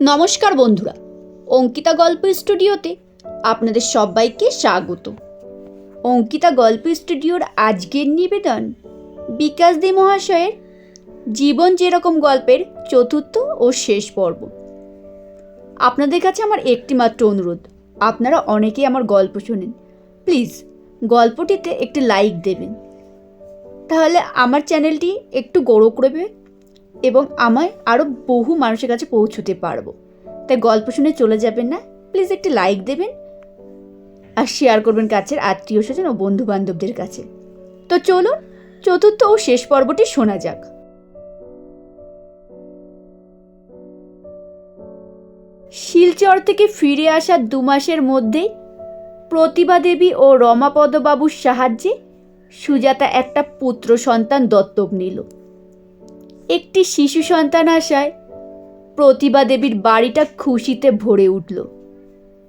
নমস্কার বন্ধুরা, অঙ্কিতা গল্প স্টুডিওতে আপনাদের সবাইকে স্বাগত। অঙ্কিতা গল্প স্টুডিওর আজকের নিবেদন বিকাশ দে মহাশয়ের জীবন যেরকম গল্পের চতুর্থ ও শেষ পর্ব। আপনাদের কাছে আমার একটিমাত্র অনুরোধ, আপনারা অনেকেই আমার গল্প শোনেন, প্লিজ গল্পটিতে একটি লাইক দেবেন। তাহলে আমার চ্যানেলটি একটু গড়ো করবে এবং আমায় আরও বহু মানুষের কাছে পৌঁছতে পারব। তাই গল্প শুনে চলে যাবেন না? প্লিজ একটি লাইক দেবেন আর শেয়ার করবেন কাছের আত্মীয় স্বজন ও বন্ধু বান্ধবদের কাছে। তো চলুন, চতুর্থ ও শেষ পর্বটি শোনা যাক। শিলচর থেকে ফিরে আসার দু মাসের মধ্যেই প্রতিভা দেবী ও রমাপদবাবুর সাহায্যে সুজাতা একটা পুত্র সন্তান দত্তক নিল। একটি শিশু সন্তান আসায় প্রতিভা দেবীর বাড়িটা খুশিতে ভরে উঠল।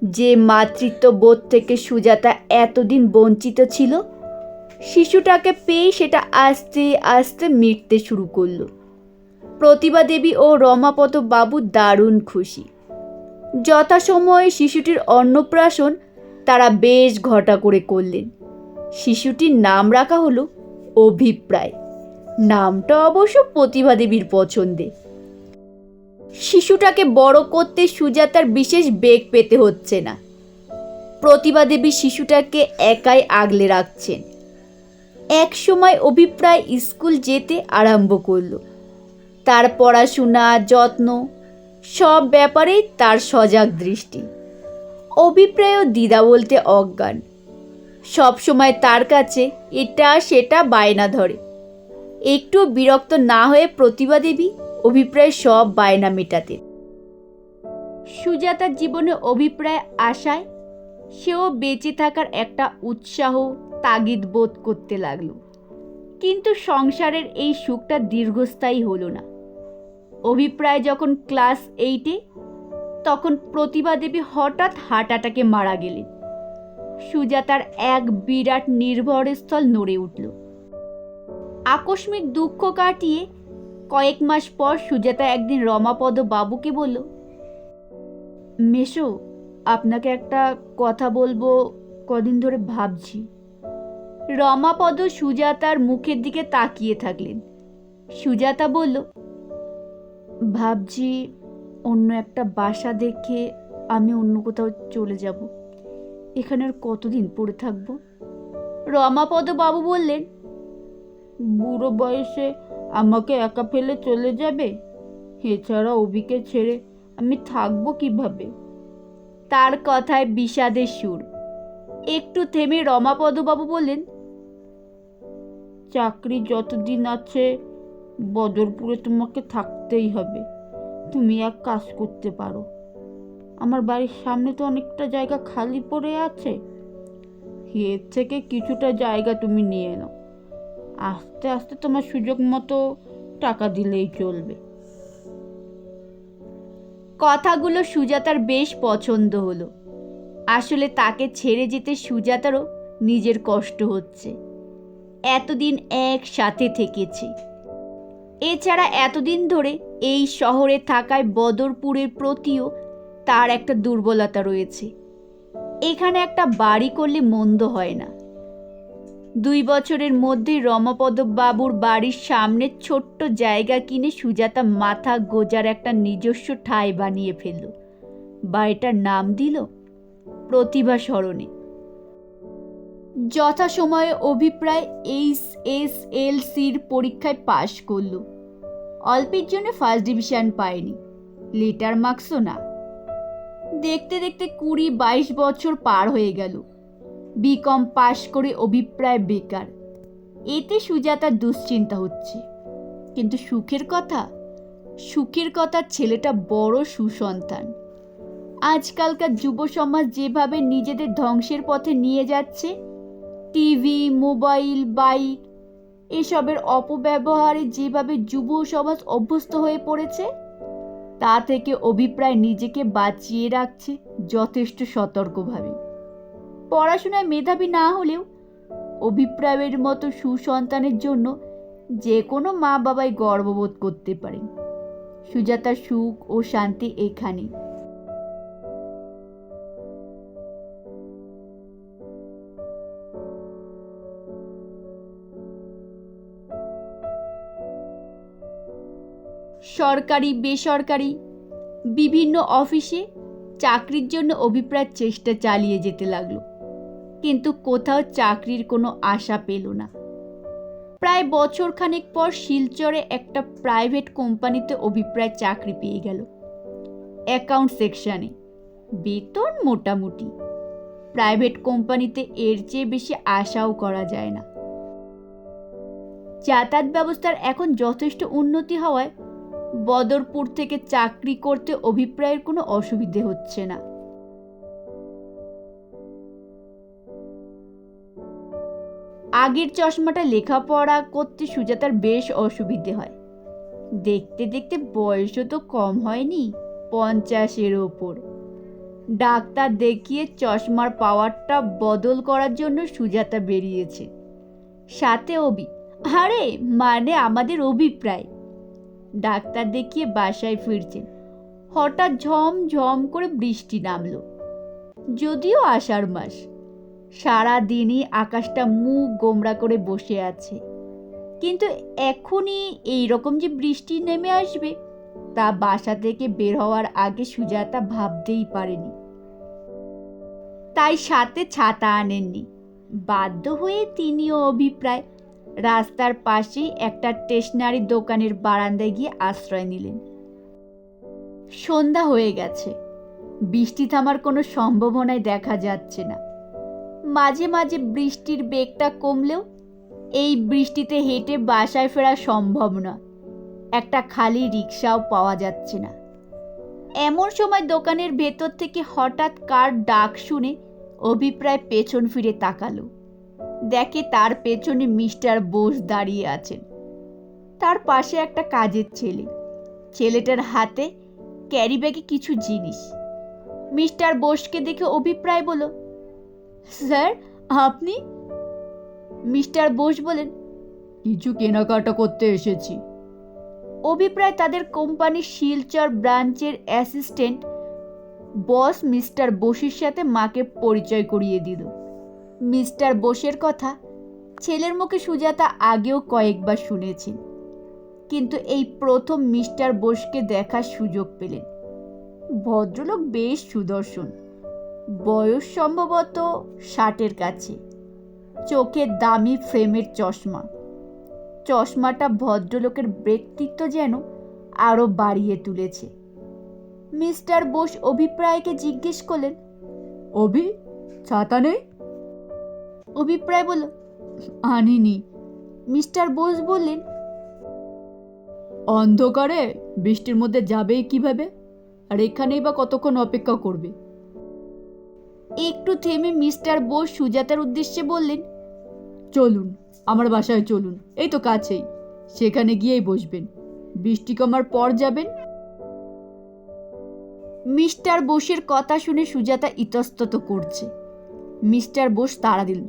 যে মাতৃত্ব বোধ থেকে সুজাতা এতদিন বঞ্চিত ছিল, শিশুটাকে পেয়ে সেটা আস্তে আস্তে মিটতে শুরু করল। প্রতিভা দেবী ও রমাপত বাবু দারুণ খুশি। যথাসময়ে শিশুটির অন্নপ্রাশন তারা বেশ ঘটা করে করলেন। শিশুটির নাম রাখা হলো অভিপ্রায়। নামটা অবশ্য প্রতিভা দেবীর পছন্দে। শিশুটাকে বড় করতে সুজাতার বিশেষ বেগ পেতে হচ্ছে না। প্রতিভা দেবী শিশুটাকে একাই আগলে রাখছেন। এক সময় অভিপ্রায় স্কুল যেতে আরম্ভ করল। তার পড়াশোনা, যত্ন, সব ব্যাপারেই তার সজাগ দৃষ্টি। অভিপ্রায়ও দিদা বলতে অজ্ঞান। সব সময় তার কাছে এটা সেটা বায়না ধরে। একটু বিরক্ত না হয়ে প্রতিভা দেবী অভিপ্রায় সব বায়না মেটাতেন। সুজাতার জীবনে অভিপ্রায় আশায় সেও বেঁচে থাকার একটা উৎসাহ, তাগিদ বোধ করতে লাগল। কিন্তু সংসারের এই সুখটা দীর্ঘস্থায়ী হলো না। অভিপ্রায় যখন ক্লাস এইটে, তখন প্রতিভা দেবী হঠাৎ হার্ট অ্যাটাকে মারা গেলেন। সুজাতার এক বিরাট নির্ভরস্থল নড়ে উঠল। আকস্মিক দুঃখ কাটিয়ে কয়েক মাস পর সুজাতা একদিন রমাপদ বাবুকে বলল, মেশো, আপনাকে একটা কথা বলব, কদিন ধরে ভাবছি। রমাপদ সুজাতার মুখের দিকে তাকিয়ে থাকলেন। সুজাতা বলল, ভাবছি অন্য একটা বাসা দেখে আমি অন্য কোথাও চলে যাব। এখানে আর কতদিন পড়ে থাকব? রমাপদ বাবু বললেন বুড়ো বয়সে আমাকে একা ফেলে চলে যাবে? এছাড়া অভিকে ছেড়ে আমি থাকব কীভাবে? তার কথায় বিষাদের সুর। একটু থেমে রমাপদবাবু বললেন চাকরি যতদিন আছে, বদরপুরে তোমাকে থাকতেই হবে। তুমি এক কাজ করতে পারো। আমার বাড়ির সামনে তো অনেকটা জায়গা খালি পড়ে আছে। এর থেকে কিছুটা জায়গা তুমি নিয়ে নাও। আস্তে আস্তে তোমার সুযোগ মতো টাকা দিলেই চলবে। কথাগুলো সুজাতার বেশ পছন্দ হলো। আসলে তাকে ছেড়ে যেতে সুজাতারও নিজের কষ্ট হচ্ছে। এতদিন একসাথে থেকেছে। এছাড়া এতদিন ধরে এই শহরে থাকায় বদরপুরের প্রতিও তার একটা দুর্বলতা রয়েছে। এখানে একটা বাড়ি করলে মন্দ হয় না। দুই বছরের মধ্যে বাবুর বাড়ির সামনে ছোট্ট জায়গা কিনে সুজাতা মাথা গোজার একটা নিজস্ব ঠাঁই বানিয়ে ফেলল। বাড়িটার নাম দিল প্রতিভা স্মরণে যথাসময়ে অভিপ্রায় এইচ এস এল সির পরীক্ষায় পাশ করল। অল্পের জন্য ফার্স্ট ডিভিশন পায়নি। লেটার মার্কসও না। দেখতে দেখতে কুড়ি বাইশ বছর পার হয়ে গেল। বিকম পাশ করে অভিপ্রায় বেকার। এতে সুজাতার দুশ্চিন্তা হচ্ছে। কিন্তু সুখের কথা? সুখের কথা ছেলেটা বড় সুসন্তান। আজকালকার যুব সমাজ যেভাবে নিজেদের ধ্বংসের পথে নিয়ে যাচ্ছে, টিভি, মোবাইল, বাইক, এসবের অপব্যবহারে যেভাবে যুব সমাজ অভ্যস্ত হয়ে পড়েছে, তা থেকে অভিপ্রায় নিজেকে বাঁচিয়ে রাখছে যথেষ্ট সতর্কভাবে। পড়াশোনায় মেধাবী না হলেও অভিপ্রায়ের মতো সুসন্তানের জন্য যে কোনো মা বাবাই গর্ববোধ করতে পারেন। সুজাতার সুখ ও শান্তি এখানে। সরকারি, বেসরকারি, বিভিন্ন অফিসে চাকরির জন্য অভিপ্রায় চেষ্টা চালিয়ে যেতে লাগল। কিন্তু কোথাও চাকরির কোনো আশা পেল না। প্রায় বছরখানেক পর শিলচরে একটা প্রাইভেট কোম্পানিতে অভিপ্রায় চাকরি পেয়ে গেল। অ্যাকাউন্ট সেকশানে। বেতন মোটামুটি। প্রাইভেট কোম্পানিতে এর চেয়ে বেশি আশাও করা যায় না। যাতায়াত ব্যবস্থার এখন যথেষ্ট উন্নতি হওয়ায় বদরপুর থেকে চাকরি করতে অভিপ্রায়ের কোনো অসুবিধে হচ্ছে না। আগের চশমাটা লেখাপড়া করতে সুজাতার বেশ অসুবিধে হয়। দেখতে দেখতে বয়সও তো কম হয়নি, পঞ্চাশের ওপর। ডাক্তার দেখিয়ে চশমার পাওয়ারটা বদল করার জন্য সুজাতা বেরিয়েছে। সাথে অবি আরে মানে আমাদের অভিপ্রায় ডাক্তার দেখিয়ে বাসায় ফিরছেন। হঠাৎ ঝম ঝম করে বৃষ্টি নামলো। যদিও আষাঢ় মাস। সারা দিনই আকাশটা মুখ গোমরা করে বসে আছে। কিন্তু এখনই এই রকম যে বৃষ্টি নেমে আসবে, তা বাসা থেকে বের হওয়ার আগে সুজাতা ভাবতেই পারেনি। তাই সাথে ছাতা আনেননি। বাধ্য হয়ে তিনিও অভিপ্রায় রাস্তার পাশেই একটা স্টেশনারি দোকানের বারান্দায় গিয়ে আশ্রয় নিলেন। সন্ধ্যা হয়ে গেছে। বৃষ্টি থামার কোনো সম্ভাবনাই দেখা যাচ্ছে না। মাঝে মাঝে বৃষ্টির বেগটা কমলেও এই বৃষ্টিতে হেঁটে বাসায় ফেরা সম্ভব না। একটা খালি রিক্সাও পাওয়া যাচ্ছে না। এমন সময় দোকানের ভেতর থেকে হঠাৎ কার ডাক শুনে অভিপ্রায় পেছন ফিরে তাকালো। দেখে তার পেছনে মিস্টার বোস দাঁড়িয়ে আছেন। তার পাশে একটা কাজের ছেলে। ছেলেটার হাতে ক্যারি ব্যাগে কিছু জিনিস। মিস্টার বোসকে দেখে অভিপ্রায় বলো স্যার আপনি? মিস্টার বোস বলেন কিছু কেনাকাটা করতে এসেছি। অভিপ্রায় তাদের কোম্পানির শিলচর ব্রাঞ্চের অ্যাসিস্ট্যান্ট বস মিস্টার বোসের সাথে মাকে পরিচয় করিয়ে দিল। মিস্টার বোসের কথা ছেলের মুখে সুজাতা আগেও কয়েকবার শুনেছেন কিন্তু এই প্রথম মিস্টার বোসকে দেখার সুযোগ পেলেন। ভদ্রলোক বেশ সুদর্শন। বয়স সম্ভবত ষাটের কাছে। চোখে দামি ফ্রেমের চশমা। চশমাটা ভদ্রলোকের ব্যক্তিত্ব যেন আরও বাড়িয়ে তুলেছে। মিস্টার বোস অভিপ্রায়কে জিজ্ঞেস করলেন, অভি, ছাতা নেই? অভিপ্রায় বলল, আনিনি। মিস্টার বোস বললেন, অন্ধকারে বৃষ্টির মধ্যে যাবেই কীভাবে? আর এখানেই বা কতক্ষণ অপেক্ষা করবে? একটু থেমে মিস্টার বোস সুজাতার উদ্দেশ্যে বললেন, চলুন, আমার বাসায় চলুন। এই তো কাছেই, সেখানে গিয়েই বসবেন। বৃষ্টি কমার পর যাবেন? মিস্টার বোসের কথা শুনে সুজাতা ইতস্তত করছে। মিস্টার বোস তাড়া দিলেন,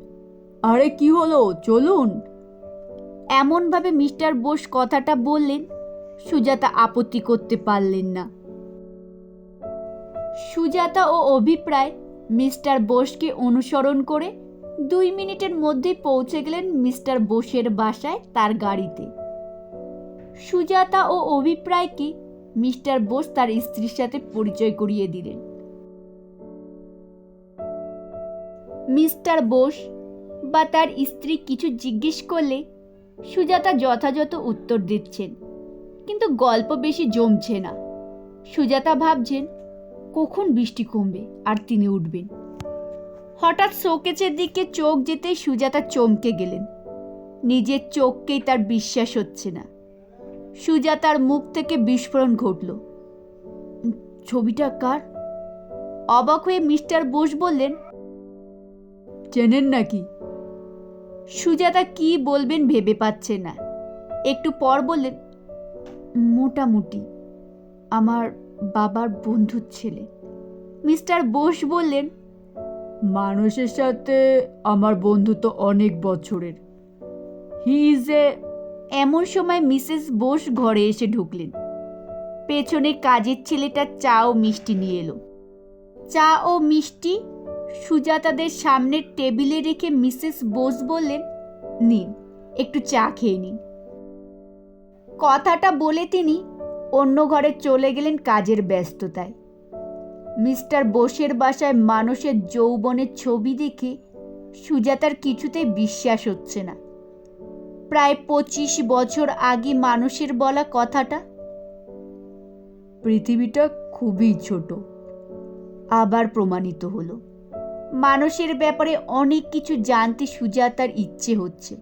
আরে কি হলো? চলুন। এমনভাবে মিস্টার বোস কথাটা বললেন, সুজাতা আপত্তি করতে পারলেন না। সুজাতা ও অভিপ্রায় মিস্টার বোসকে অনুসরণ করে দুই মিনিটের মধ্যেই পৌঁছে গেলেন মিস্টার বোসের বাসায় তার গাড়িতে। সুজাতা ও অভিপ্রায়কে মিস্টার বোস তার স্ত্রীর সাথে পরিচয় করিয়ে দিলেন। মিস্টার বোস বা তার স্ত্রী কিছু জিজ্ঞেস করলে সুজাতা যথাযথ উত্তর দিচ্ছেন, কিন্তু গল্প বেশি জমছে না। সুজাতা ভাবছেন কখন বৃষ্টি কমবে আর তিনি উঠবেন? হঠাৎ শোকেচের দিকে চোখ যেতেই সুজাতা চমকে গেলেন। নিজের চোখকেই তার বিশ্বাস হচ্ছে না। সুজাতার মুখ থেকে বিস্ফোরণ ঘটল। ছবিটা কার? অবাক হয়ে মিস্টার বোস বললেন, চেনেন নাকি? সুজাতা কি বলবেন ভেবে পাচ্ছে না। একটু পর বললেন, মোটামুটি। আমার বাবার বন্ধুর ছেলে। মিস্টার বোস বললেন, মানুষের সাথে আমার বন্ধুত্ব অনেক বছরের। হি ইজ এ এমন সময় মিসেস বোস ঘরে এসে ঢুকলেন। পেছনে কাজের ছেলেটা চা ও মিষ্টি নিয়ে এলো। চা ও মিষ্টি সুজাতাদের সামনের টেবিলে রেখে মিসেস বোস বললেন, নিন, একটু চা খেয়ে নিন। কথাটা বলে তিনি অন্য ঘরে চলে গেলেন কাজের ব্যস্ততায়। মিস্টার বোসের বাসায় মানুষের যৌবনের ছবি দেখে সুজাতার কিছুতেই বিশ্বাস হচ্ছে না। প্রায় পঁচিশ বছর আগে মানুষের বলা কথাটা, পৃথিবীটা খুবই ছোট। আবার প্রমাণিত হলো। মানুষের ব্যাপারে অনেক কিছু জানতে সুজাতার ইচ্ছে হচ্ছে।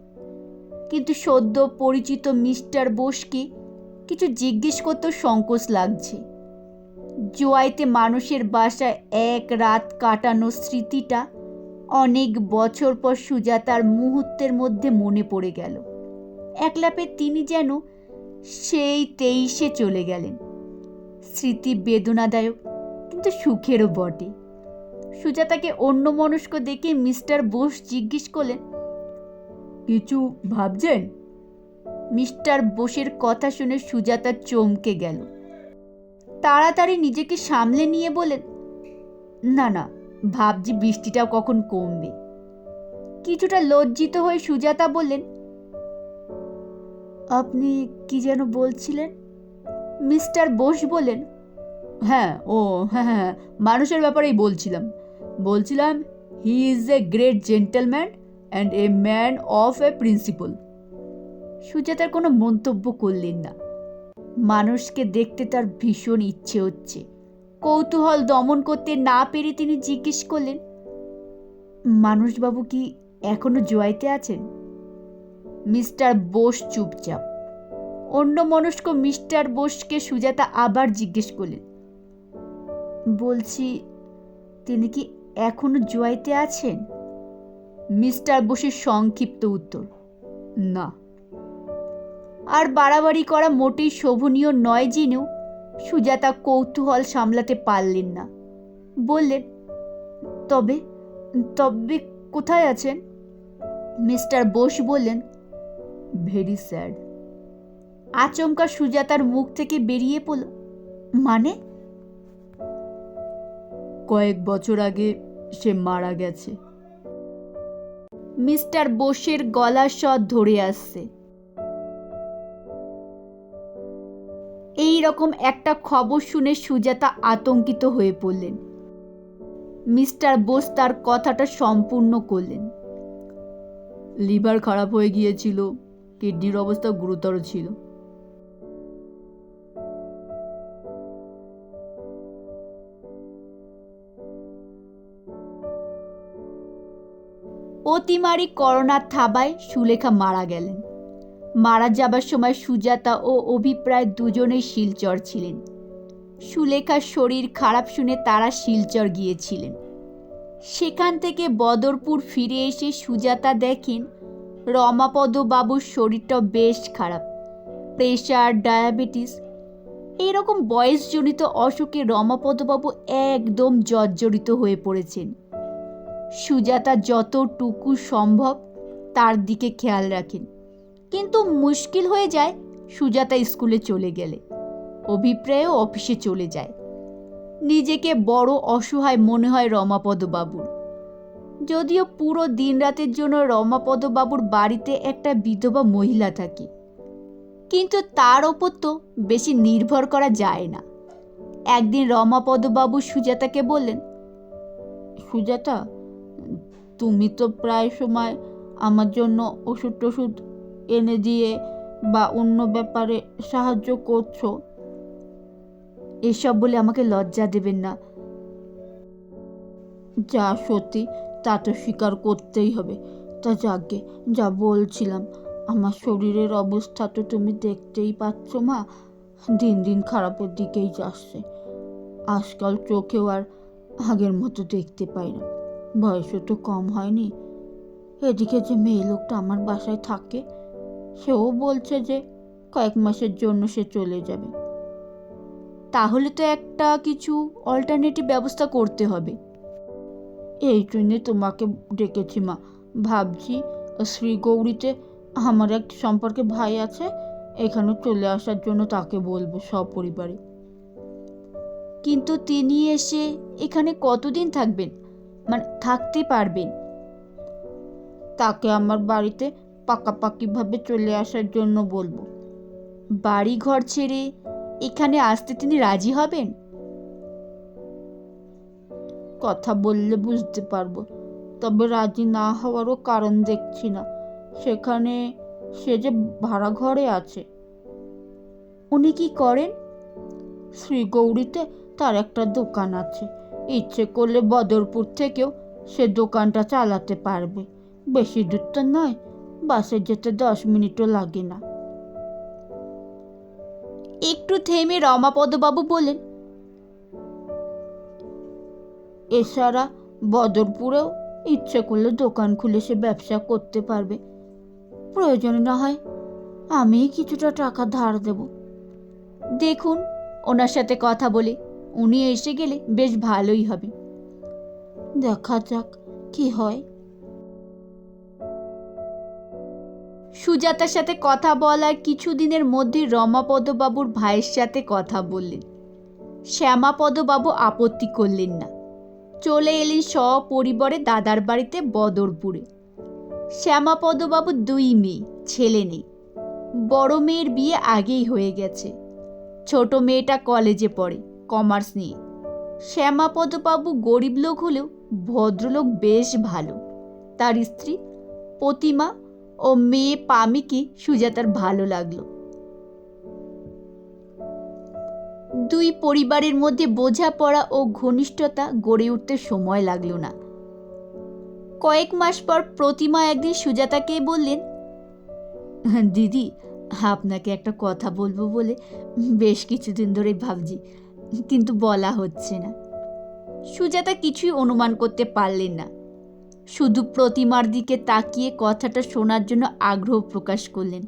কিন্তু সদ্য পরিচিত মিস্টার বোসকে কিছু জিজ্ঞেস করতেও সংকোচ লাগছে। জোয়াইতে মানুষের বাসায় এক রাত কাটানোর স্মৃতিটা অনেক বছর পর সুজাতার মুহূর্তের মধ্যে মনে পড়ে গেল। একলাপে তিনি যেন সেই তেইশে চলে গেলেন। স্মৃতি বেদনাদায়ক, কিন্তু সুখেরও বটে। সুজাতাকে অন্য মনস্ক দেখে মিস্টার বোস জিজ্ঞেস করলেন, কিছু ভাবছেন? মিস্টার বোসের কথা শুনে সুজাতা চমকে গেল। তাড়াতাড়ি নিজেকে সামলে নিয়ে বলেন, না না, ভাবছি বৃষ্টিটাও কখন কমবে। কিছুটা লজ্জিত হয়ে সুজাতা বললেন, আপনি কি যেন বলছিলেন? মিস্টার বোস বলেন হ্যাঁ ও হ্যাঁ হ্যাঁ মানুষের ব্যাপারেই বলছিলাম। বলছিলাম he is a great gentleman and a man of a principle সুজাতার কোনো মন্তব্য করলেন না। মানুষকে দেখতে তার ভীষণ ইচ্ছে হচ্ছে। কৌতূহল দমন করতে না পেরে তিনি জিজ্ঞেস করলেন, মানুষবাবু কি এখনও জোয়াইতে আছেন? মিস্টার বোস চুপচাপ। অন্য মনস্ক মিস্টার বোসকে সুজাতা আবার জিজ্ঞেস করলেন, বলছি, তিনি কি এখনও জোয়াইতে আছেন? মিস্টার বোসের সংক্ষিপ্ত উত্তর, না। আর বাড়াবাড়ি করা মোটেই শোভনীয় নয় জেনেও সুজাতা কৌতূহল সামলাতে পারলেন না। বললেন তবে তবে কোথায় আছেন? মিস্টার বোস বললেন ভেরি স্যাড। আচমকা সুজাতার মুখ থেকে বেরিয়ে পড়ল। মানে? কয়েক বছর আগে সে মারা গেছে। মিস্টার বোসের গলার স্বর ধরে আসছে। এই রকম একটা খবর শুনে সুজাতা আতঙ্কিত হয়ে পড়লেন। মিস্টার বোস তার কথাটা সম্পূর্ণ করলেন। লিভার খারাপ হয়ে গিয়েছিল, কিডনির অবস্থা গুরুতর ছিল। অতিমারি করোনার থাবায় সুলেখা মারা গেলেন। মারা যাবার সময় সুজাতা ও অভিপ্রায় দুজনেই শিলচর ছিলেন। সুলেখার শরীর খারাপ শুনে তারা শিলচর গিয়েছিলেন। সেখান থেকে বদরপুর ফিরে এসে সুজাতা দেখেন রমাপদ বাবুর শরীরটা বেশ খারাপ, প্রেশার, ডায়াবেটিস। এইরকম বয়সজনিত অসুখে রমাপদবাবু একদম জর্জরিত হয়ে পড়েছেন। সুজাতা যতটুকু সম্ভব তার দিকে খেয়াল রাখেন। কিন্তু মুশকিল হয়ে যায়, সুজাতা স্কুলে চলে গেলে। অভিপ্রায়ও অফিসে চলে যায়। নিজেকে বড় অসহায় মনে হয় রমাপদ বাবুর। যদিও পুরো দিন রাতের জন্য রমাপদ বাবুর বাড়িতে একটা বিধবা মহিলা থাকে। কিন্তু তার ওপর তো বেশি নির্ভর করা যায় না। একদিন রমাপদ বাবু সুজাতাকে বললেন, সুজাতা, তুমি তো প্রায় সময় আমার জন্য ওষুধ টষুধ এনে দিয়ে বা অন্য ব্যাপারে সাহায্য করছ? এসব বলে আমাকে লজ্জা দেবেন না। যা সত্যি, তা তো স্বীকার করতেই হবে। তা যাকে, যা বলছিলাম, আমার শরীরের অবস্থা তো তুমি দেখতেই পাচ্ছ মা। দিন দিন খারাপের দিকেই যাচ্ছে। আজকাল চোখেও আর আগের মতো দেখতে পাই না। বয়সও তো কম হয়নি। এদিকে যে মেয়ে লোকটা আমার বাসায় থাকে সেও বলছে যে কয়েক মাসের জন্য সে চলে যাবে। তাহলে তো একটা কিছু অল্টারনেটিভ ব্যবস্থা করতে হবে। এই জন্যে তোমাকে ডেকেছি মা। ভাবছি শ্রীগৌরীতে আমার এক সম্পর্কে ভাই আছে, এখানে চলে আসার জন্য তাকে বলব সপরিবারে। কিন্তু তিনি এসে এখানে কতদিন থাকবেন? মানে থাকতে পারবেন? তাকে আমার বাড়িতে পাকাপাকিভাবে চলে আসার জন্য বলব। বাড়ি ঘর ছেড়ে এখানে আসতে তিনি রাজি হবেন? কথা বললে বুঝতে পারব, তবে রাজি না হওয়ারও কারণ দেখছি না। সেখানে সে যে ভাড়া ঘরে আছে। উনি কি করেন? শ্রীগৌরীতে তার একটা দোকান আছে। ইচ্ছে করলে বদরপুর থেকেও সে দোকানটা চালাতে পারবে। বেশি দূর তো নয় বাসে যেতে দশ মিনিটও লাগে না। একটু থেমে রমাপদবাবু বলেন এছাড়া বদরপুরেও ইচ্ছে করলে দোকান খুলে সে ব্যবসা করতে পারবে। প্রয়োজনে না হয় আমি কিছুটা টাকা ধার দেব। দেখুন, ওনার সাথে কথা বলে, উনি এসে গেলে বেশ ভালোই হবে। দেখা যাক কি হয়। সুজাতার সাথে কথা বলার কিছুদিনের মধ্যে রমাপদবাবুর ভাইয়ের সাথে কথা বললেন। শ্যামাপদবাবু আপত্তি করলেন না। চলে এলেন সপরিবারে দাদার বাড়িতে বদরপুরে। শ্যামাপদবাবু দুই মেয়ে, ছেলে নেই। বড় মেয়ের বিয়ে আগেই হয়ে গেছে। ছোট মেয়েটা কলেজে পড়ে, কমার্স নিয়ে। শ্যামাপদবাবু গরিব লোক হলেও ভদ্রলোক বেশ ভালো। তার স্ত্রী প্রতিমা ও মেয়ে পামিকে সুজাতার ভালো লাগল। দুই পরিবারের মধ্যে বোঝাপড়া ও ঘনিষ্ঠতা গড়ে উঠতে সময় লাগল না। কয়েক মাস পর প্রতিমা একদিন সুজাতাকে বললেন, দিদি, আপনাকে একটা কথা বলব বলে বেশ কিছুদিন ধরেই ভাবছি, কিন্তু বলা হচ্ছে না। সুজাতা কিছুই অনুমান করতে পারলেন না। শুধু প্রতিমার দিকে তাকিয়ে কথাটা শোনার জন্য আগ্রহ প্রকাশ করলেন।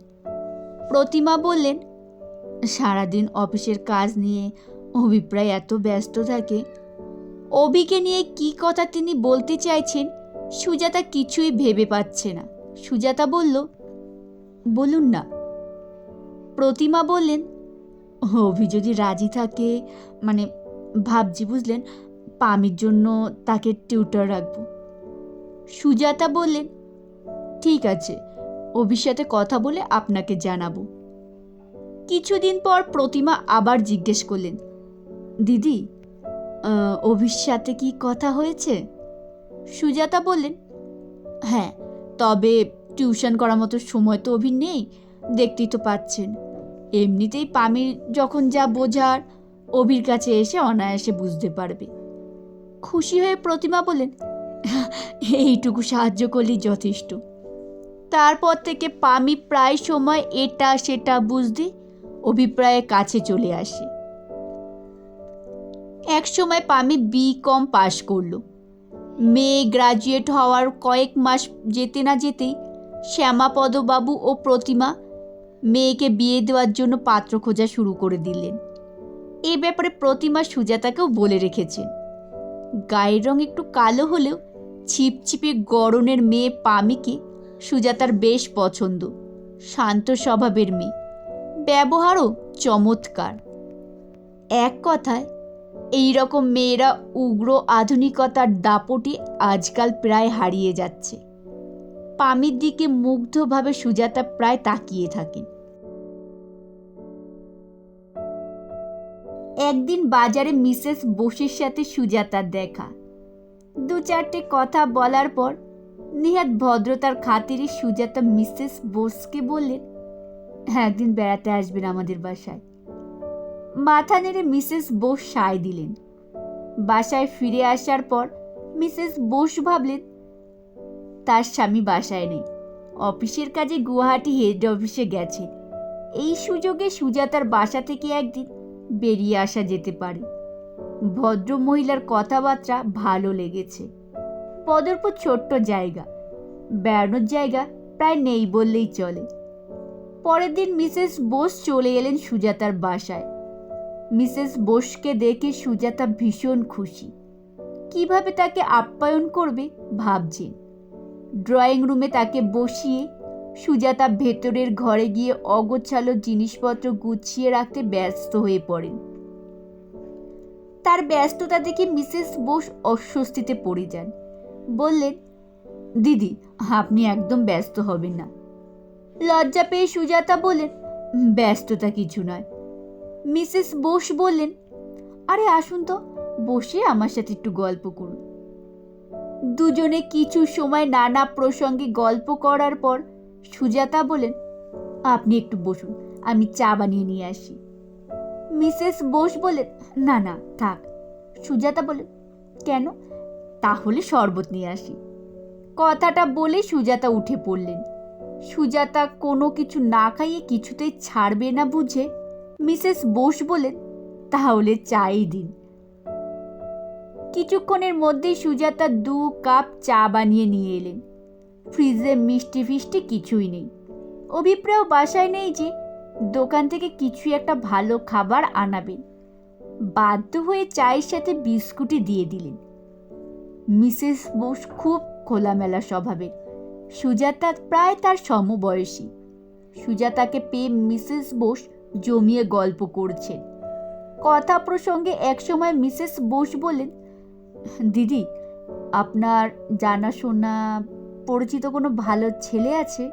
প্রতিমা বললেন, সারাদিন অফিসের কাজ নিয়ে অভিপ্রায় এত ব্যস্ত থাকে, অভিকে নিয়ে কি কথা তিনি বলতে চাইছেন সুজাতা কিছুই ভেবে পাচ্ছে না। সুজাতা বলল, বলুন না। প্রতিমা বললেন, অভি যদি রাজি থাকে মানে ভাবছি বুঝলেন, পামির জন্য তাকে টিউটার রাখব। সুজাতা বললেন, ঠিক আছে, অভির সাথে কথা বলে আপনাকে জানাব। কিছুদিন পর প্রতিমা আবার জিজ্ঞেস করলেন, দিদি অভির সাথে কি কথা হয়েছে? সুজাতা বললেন হ্যাঁ তবে টিউশন করার মতো সময় তো অভির নেই, দেখতেই তো পাচ্ছেন। এমনিতেই পামির যখন যা বোঝার, অভির কাছে এসে অনায়াসে বুঝতে পারবে। খুশি হয়ে প্রতিমা বলেন এইটুকু সাহায্য করলেই যথেষ্ট। তারপর থেকে পামি প্রায় সময় এটা সেটা বুঝতে অভিপ্রায়ের কাছে চলে আসে। এক সময় পামি বি কম পাশ করল। মেয়ে গ্রাজুয়েট হওয়ার কয়েক মাস যেতে না যেতেই শ্যামাপদবাবু ও প্রতিমা মেয়েকে বিয়ে দেওয়ার জন্য পাত্র খোঁজা শুরু করে দিলেন। এ ব্যাপারে প্রতিমা সুজাতাকেও বলে রেখেছেন। গায়ের রং একটু কালো হলেও ছিপছিপে গড়নের মেয়ে পামিকে সুজাতার বেশ পছন্দ, শান্ত স্বভাবের মেয়ে। ব্যবহারও চমৎকার। এক কথায় এই রকম মেয়েরা উগ্র আধুনিকতার দাপটে আজকাল প্রায় হারিয়ে যাচ্ছে। পামির দিকে মুগ্ধভাবে সুজাতা প্রায় তাকিয়ে থাকেন। একদিন বাজারে মিসেস বোসের সাথে সুজাতার দেখা। দু চারটে কথা বলার পর নিহাত ভদ্রতার খাতিরে সুজাতা মিসেস বোসকে বললেন "হ্যাঁ, একদিন বেড়াতে আসবেন আমাদের বাসায়। মাথা নেড়ে মিসেস বোস সায় দিলেন। বাসায় ফিরে আসার পর মিসেস বোস ভাবলেন তার স্বামী বাসায় নেই। অফিসের কাজে গুয়াহাটি হেড অফিসে গেছে। এই সুযোগে সুজাতার বাসা থেকে একদিন বেরিয়ে আসা যেতে পারে। ভদ্র মহিলার কথাবার্তা ভালো লেগেছে। পদরপুর ছোট্ট জায়গা। বেড়ানোর জায়গা প্রায় নেই বললেই চলে। পরের দিন মিসেস বোস চলে এলেন সুজাতার বাসায়। মিসেস বোসকে দেখে সুজাতা ভীষণ খুশি। কীভাবে তাকে আপ্যায়ন করবে ভাবছেন। ড্রয়িং রুমে তাকে বসিয়ে সুজাতা ভেতরের ঘরে গিয়ে অগোছালো জিনিসপত্র গুছিয়ে রাখতে ব্যস্ত হয়ে পড়েন। তার ব্যস্ততা দেখে মিসেস বোস অস্বস্তিতে পড়ে যান। বললেন, দিদি, আপনি একদম ব্যস্ত হবেন না। লজ্জা পেয়ে সুজাতা বলেন ব্যস্ততা কিছু নয়। মিসেস বোস বললেন, আরে, আসুন তো, বসে আমার সাথে একটু গল্প করুন। দুজনে কিছু সময় নানা প্রসঙ্গে গল্প করার পর সুজাতা বলেন আপনি একটু বসুন, আমি চা বানিয়ে নিয়ে আসি। মিসেস বোস বলেন না না, থাক। সুজাতা বলেন কেন? তাহলে শরবত নিয়ে আসি। কথাটা বলে সুজাতা উঠে পড়লেন। সুজাতা কোনো কিছু না খাইয়ে কিছুতেই ছাড়বে না বুঝে মিসেস বোস বলেন তাহলে চাই দিন। কিছুক্ষণের মধ্যেই সুজাতা দু কাপ চা বানিয়ে নিয়ে এলেন। ফ্রিজে মিষ্টি ফিষ্টি কিছুই নেই। অভিপ্রায় বাসায় নেই যে দোকান থেকে কিছু একটা ভালো খাবার আনাবেন। বাধ্য হয়ে চায়ের সাথে বিস্কুটই দিয়ে দিলেন। মিসেস বোস খুব খোলামেলা স্বভাবের। সুজাতা প্রায় তার সমবয়সী। সুজাতাকে পেয়ে মিসেস বোস জমিয়ে গল্প করছেন। কথা প্রসঙ্গে একসময় মিসেস বোস বলেন, দিদি, আপনার জানাশোনা পরিচিত কোনো ভালো ছেলে আছে?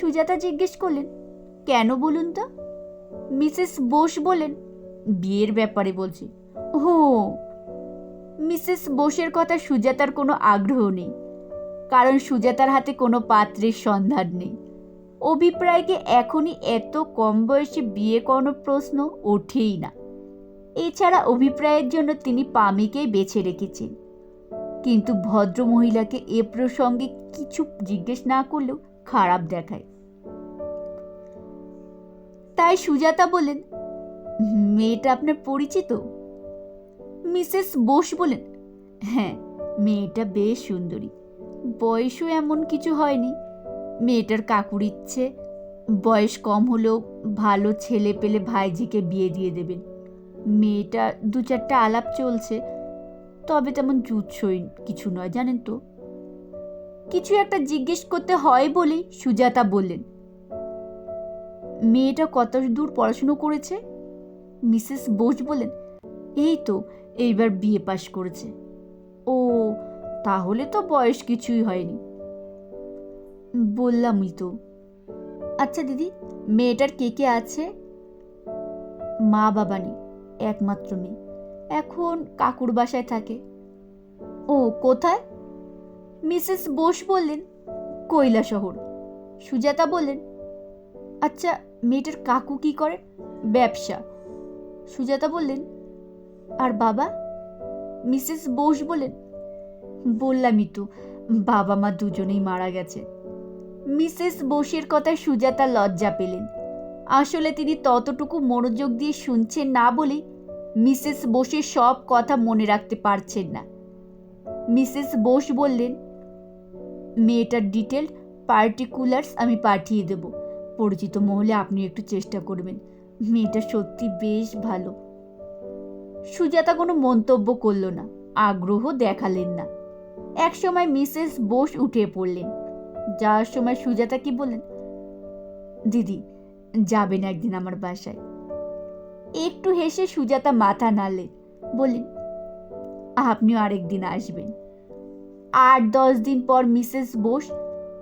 সুজাতা জিজ্ঞেস করলেন কেন বলুন তো? মিসেস বোস বলেন। বিয়ের ব্যাপারে বলছি। ও মিসেস বোসের কথা সুজাতার কোনো আগ্রহ নেই। কারণ সুজাতার হাতে কোনো পাত্রের সন্ধান নেই। অভিপ্রায়কে এখনই এত কম বয়সে বিয়ে করানোর প্রশ্ন ওঠেই না। এছাড়া অভিপ্রায়ের জন্য তিনি পামিকেই বেছে রেখেছেন। কিন্তু ভদ্র মহিলাকে এ প্রসঙ্গে কিছু জিজ্ঞেস না করলেও খারাপ দেখায়। তাই সুজাতা বলেন, মেয়েটা আপনার পরিচিত? মিসেস বোস বলেন হ্যাঁ মেয়েটা বেশ সুন্দরী। বয়সও এমন কিছু হয়নি। মেয়েটার কাকুর ইচ্ছে, বয়স কম হলেও ভালো ছেলে পেলে ভাইজিকে বিয়ে দিয়ে দেবেন। মেয়েটা দু চারটা আলাপ চলছে, তবে তেমন জুৎসই কিছু নয়, জানেন তো? কিছু একটা জিজ্ঞেস করতে হয় বলেই সুজাতা বললেন মেয়েটা কত দূর পড়াশুনো করেছে? মিসেস বোস বলেন, এই তো, এইবার বিয়ে পাশ করেছে। ও, তাহলে তো বয়স কিছুই হয়নি। বললামই তো। আচ্ছা দিদি, মেয়েটার কে কে আছে? মা বাবা নেই, একমাত্র মেয়ে। এখন কাকুর বাসায় থাকে। ও, কোথায়? মিসেস বোস বললেন কৈলা শহর সুজাতা বললেন আচ্ছা মেয়েটার কাকু কি করে? ব্যবসা। সুজাতা বললেন, আর বাবা? মিসেস বোস বলেন বললামই তো, বাবা মা দুজনেই মারা গেছে। মিসেস বোসের কথায় সুজাতা লজ্জা পেলেন। আসলে তিনি ততটুকু মনোযোগ দিয়ে শুনছেন না বলেই মিসেস বোসের সব কথা মনে রাখতে পারছেন না। মিসেস বোস বললেন, মেয়েটার ডিটেল পার্টিকুলার্স আমি পাঠিয়ে দেব। পরিচিত মহলে আপনি একটু চেষ্টা করবেন। মেয়েটা সত্যি বেশ ভালো। সুজাতা কোনো মন্তব্য করল না, আগ্রহ দেখালেন না। একসময় মিসেস বোস উঠে পড়লেন। যাওয়ার সময় সুজাতা কি বললেন, দিদি, যাবেন একদিন আমার বাসায়। একটু হেসে সুজাতা মাথা নাড়লেন, বললেন, আপনিও আরেকদিন আসবেন। আট দশ দিন পর মিসেস বোস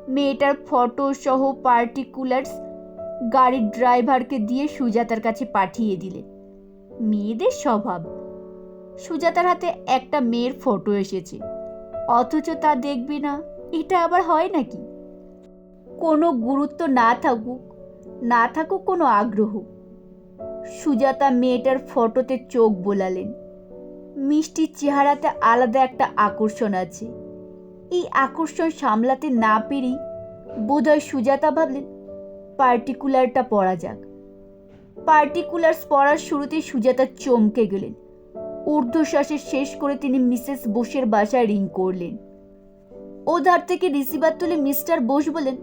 মেয়েটার ফটো সহ পার্টিকুলার্স গাড়ির ড্রাইভারকে দিয়ে সুজাতার কাছে পাঠিয়ে দিলেন মেয়েদের স্বভাব। সুজাতার হাতে একটা মেয়ের ফটো এসেছে। অথচ তা দেখবে না, এটা আবার হয় নাকি? কোনো গুরুত্ব না থাকুক না থাকুক কোনো আগ্রহ। সুজাতা মেয়েটার ফটোতে চোখ বোলালেন। মিষ্টির চেহারাতে আলাদা একটা আকর্ষণ আছে। এই আকর্ষণ সামলাতে না পেরেই বোধহয় সুজাতা ভাবলেন পার্টিকুলারটা পড়া যাক। পার্টিকুলার্স পড়ার শুরুতেই সুজাতা চমকে গেলেন। ঊর্ধ্বশ্বাসে শেষ করে তিনি মিসেস বোসের বাসায় রিং করলেন। ও ধার থেকে রিসিভার তুলে মিস্টার বোস বলেন,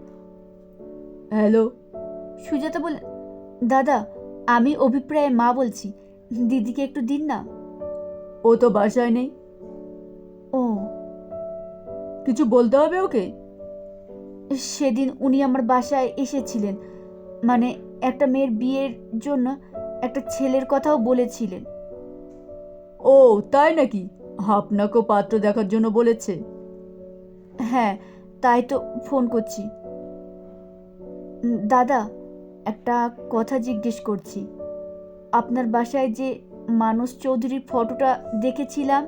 হ্যালো। সুজাতা বলেন, দাদা, আমি অভিপ্রায়ের মা বলছি। দিদিকে একটু দিন না। ও তো বাসায় নেই? ও। কিছু বলতে হবে ওকে? সেদিন উনি আমার বাসায় এসেছিলেন। মানে একটা মেয়ের বিয়ের জন্য একটা ছেলের কথাও বলেছিলেন। ও তাই নাকি? আপনাকেও পাত্র দেখার জন্য বলেছে। হ্যাঁ তাই তো ফোন করছি। দাদা একটা কথা জিজ্ঞেস করছি। আপনার বাসায় যে মানস চৌধুরীর ফটোটা দেখেছিলাম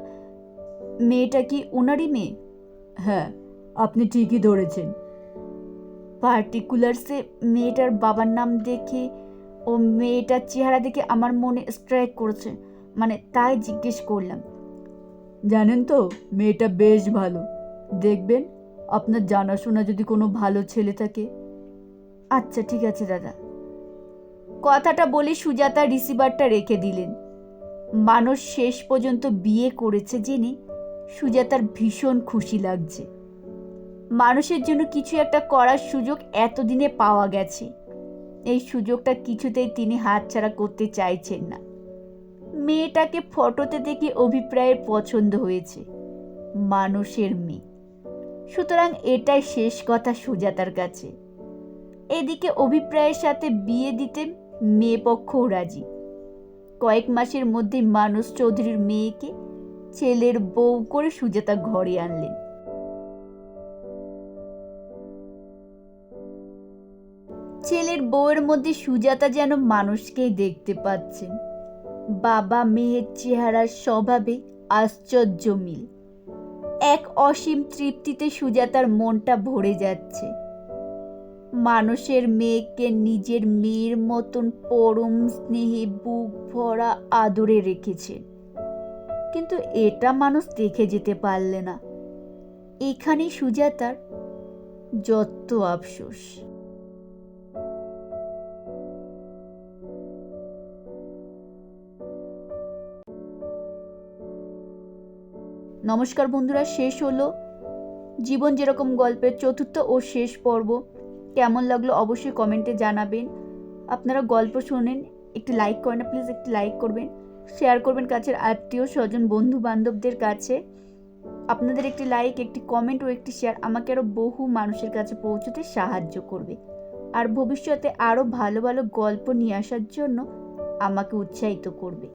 মেয়েটা কি ওনারই মেয়ে? হ্যাঁ আপনি ঠিকই ধরেছেন। পার্টিকুলারসে মেয়েটার বাবার নাম দেখে ও মেয়েটার চেহারা দেখে আমার মনে স্ট্রাইক করেছে। মানে তাই জিজ্ঞেস করলাম। জানেন তো মেয়েটা বেশ ভালো। দেখবেন আপনার জানাশোনা যদি কোনো ভালো ছেলে থাকে। আচ্ছা ঠিক আছে দাদা। কথাটা বলে সুজাতা রিসিভারটা রেখে দিলেন। মানুষ শেষ পর্যন্ত বিয়ে করেছে জেনে সুজাতার ভীষণ খুশি লাগছে। মানুষের জন্য কিছু একটা করার সুযোগ এতদিনে পাওয়া গেছে। এই সুযোগটা কিছুতেই তিনি হাতছাড়া করতে চাইছেন না। মেয়েটাকে ফটোতে দেখে অভিপ্রায়ের পছন্দ হয়েছে। মানুষের মেয়ে। সুতরাং এটাই শেষ কথা সুজাতার কাছে। এদিকে অভিপ্রায়ের সাথে বিয়ে দিতে মেয়ে পক্ষও রাজি। কয়েক মাসের মধ্যে মানুষ চৌধুরীর মেয়েকে ছেলের বউ করে সুজাতা ঘরে আনলেন। ছেলের বউয়ের মধ্যে সুজাতা যেন মানুষকেই দেখতে পাচ্ছেন বাবা মেয়ের চেহারার স্বভাবে আশ্চর্য মিল। এক অসীম তৃপ্তিতে সুজাতার মনটা ভরে যাচ্ছে। মানুষের মেয়েকে নিজের মেয়ের মতন পরম স্নেহে বুক ভরা আদরে রেখেছেন কিন্তু এটা মানুষ দেখে যেতে পারলে না। এখানে সুজাতার যত আফসোস। নমস্কার বন্ধুরা, শেষ হলো। জীবন যেরকম গল্পের চতুর্থ ও শেষ পর্ব, কেমন লাগল অবশ্যই কমেন্টে জানাবেন। আপনারা গল্প শোনেন, একটি লাইক করেন না প্লিজ একটি লাইক করবেন। শেয়ার করবেন কাছের আত্মীয় স্বজন বন্ধু বান্ধবদের কাছে। আপনাদের একটি লাইক একটি কমেন্ট ও একটি শেয়ার আমাকে আরও বহু মানুষের কাছে পৌঁছতে সাহায্য করবে। আর ভবিষ্যতে আরও ভালো ভালো গল্প নিয়ে আসার জন্য আমাকে উৎসাহিত করবে।